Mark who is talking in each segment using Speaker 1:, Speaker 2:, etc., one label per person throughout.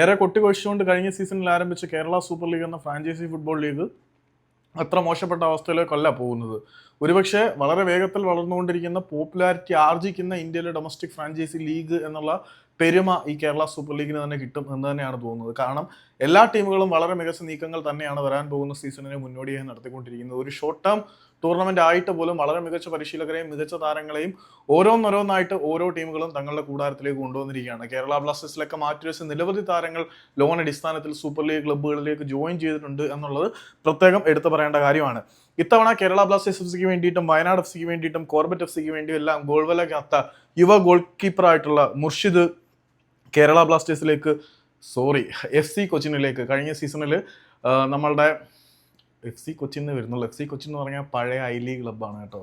Speaker 1: ഏറെ കൊട്ടിക്കൊഴിച്ചുകൊണ്ട് കഴിഞ്ഞ സീസണിൽ ആരംഭിച്ച കേരള സൂപ്പർ ലീഗ് എന്ന ഫ്രാഞ്ചൈസി ഫുട്ബോൾ ലീഗ് അത്ര മോശപ്പെട്ട അവസ്ഥയിലേക്കല്ല പോകുന്നത്. ഒരുപക്ഷെ വളരെ വേഗത്തിൽ വളർന്നുകൊണ്ടിരിക്കുന്ന പോപ്പുലാരിറ്റി ആർജിക്കുന്ന ഇന്ത്യയിലെ ഡൊമസ്റ്റിക് ഫ്രാഞ്ചൈസി ലീഗ് എന്നുള്ള പെരുമ ഈ കേരള സൂപ്പർ ലീഗിന് തന്നെ കിട്ടും എന്ന് തന്നെയാണ് തോന്നുന്നത്. കാരണം എല്ലാ ടീമുകളും വളരെ മികച്ച നീക്കങ്ങൾ തന്നെയാണ് വരാൻ പോകുന്ന സീസണിന് മുന്നോടിയായി നടത്തിക്കൊണ്ടിരിക്കുന്നത്. ഒരു ഷോർട്ട് ടേം ടൂർണമെന്റ് ആയിട്ട് പോലും വളരെ മികച്ച പരിശീലകരെയും മികച്ച താരങ്ങളെയും ഓരോന്നോരോന്നായിട്ട് ഓരോ ടീമുകളും തങ്ങളുടെ കൂടാരത്തിലേക്ക് കൊണ്ടുവന്നിരിക്കുകയാണ്. കേരള ബ്ലാസ്റ്റേഴ്സിലൊക്കെ മാറ്റിവെച്ച നിരവധി താരങ്ങൾ ലോൺ അടിസ്ഥാനത്തിൽ സൂപ്പർ ലീഗ് ക്ലബ്ബുകളിലേക്ക് ജോയിൻ ചെയ്തിട്ടുണ്ട് എന്നുള്ളത് പ്രത്യേകം എടുത്തു പറയേണ്ട കാര്യമാണ്. ഇത്തവണ കേരള ബ്ലാസ്റ്റേഴ്സ് എഫ് സിക്ക് വേണ്ടിയിട്ടും വയനാട് എഫ് സിക്ക് വേണ്ടിയിട്ടും കോർബറ്റ് എഫ് സിക്ക് വേണ്ടിയും എല്ലാം ഗോൾ കാത്ത യുവ ഗോൾ കീപ്പറായിട്ടുള്ള മുർഷിദ് കേരള ബ്ലാസ്റ്റേഴ്സിലേക്ക് സോറി എഫ് സി കൊച്ചിനിലേക്ക് കഴിഞ്ഞ സീസണിൽ നമ്മളുടെ എഫ് സി കൊച്ചിൻ എന്ന് വരുന്നുള്ളൂ. എഫ് സി കൊച്ചിൻ എന്ന് പറഞ്ഞാൽ പഴയ ഐ ലീഗ് ക്ലബ്ബാണ് കേട്ടോ.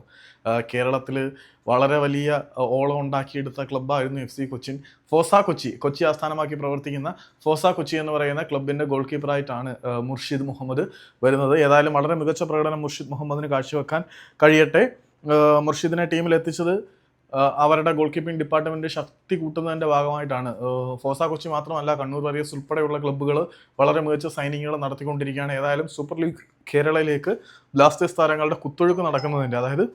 Speaker 1: കേരളത്തിൽ വളരെ വലിയ ഓളം ഉണ്ടാക്കിയെടുത്ത ക്ലബ്ബായിരുന്നു എഫ് സി കൊച്ചിൻ. ഫോസ കൊച്ചി കൊച്ചി ആസ്ഥാനമാക്കി പ്രവർത്തിക്കുന്ന ഫോസ കൊച്ചി എന്ന് പറയുന്ന ക്ലബിന്റെ ഗോൾ കീപ്പറായിട്ടാണ് മുർഷിദ് മുഹമ്മദ് വരുന്നത്. ഏതായാലും വളരെ മികച്ച പ്രകടനം മുർഷിദ് മുഹമ്മദിന് കാഴ്ചവെക്കാൻ കഴിയട്ടെ. മുർഷിദിനെ ടീമിൽ എത്തിച്ചത് അവരുടെ ഗോൾ കീപ്പിംഗ് ഡിപ്പാർട്ട്മെന്റ് ശക്തി കൂട്ടുന്നതിന്റെ ഭാഗമായിട്ടാണ്. ഫോസ കൊച്ചി മാത്രമല്ല കണ്ണൂർ വാരിയേഴ്സ് ഉൾപ്പെടെയുള്ള ക്ലബ്ബുകൾ വളരെ മികച്ച സൈനിങ്ങുകൾ നടത്തിക്കൊണ്ടിരിക്കുകയാണ്. ഏതായാലും സൂപ്പർ ലീഗ് കേരളയിലേക്ക് ബ്ലാസ്റ്റേഴ്സ് താരങ്ങളുടെ കുത്തൊഴുക്ക് നടക്കുന്നതിന്റെ അതായത്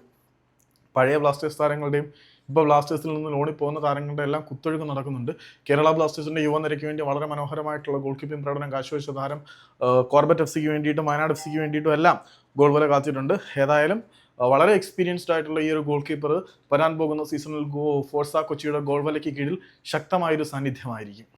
Speaker 1: പഴയ ബ്ലാസ്റ്റേഴ്സ് താരങ്ങളുടെയും ഇപ്പോൾ ബ്ലാസ്റ്റേഴ്സിൽ നിന്ന് ലോണിൽ പോകുന്ന താരങ്ങളുടെ എല്ലാം കുത്തൊഴുക്ക് നടക്കുന്നുണ്ട്. കേരള ബ്ലാസ്റ്റേഴ്സിന്റെ യുവനിരയ്ക്ക് വേണ്ടി വളരെ മനോഹരമായിട്ടുള്ള ഗോൾ കീപ്പിംഗ് പ്രകടനം കാഴ്ചവെച്ച താരം കോർബറ്റ് എഫ് സിക്ക് വേണ്ടിയിട്ടും വയനാട് എഫ് സിക്ക് വേണ്ടിയിട്ടും എല്ലാം ഗോൾ വല കാത്തിട്ടുണ്ട് ഏതായാലും വളരെ എക്സ്പീരിയൻസ്ഡ് ആയിട്ടുള്ള ഈ ഒരു ഗോൾ കീപ്പർ വരാൻ പോകുന്ന സീസണിൽ ഗോ കൊച്ചിയുടെ ഗോൾ വലയ്ക്ക് കീഴിൽ ശക്തമായൊരു സാന്നിധ്യമായിരിക്കും.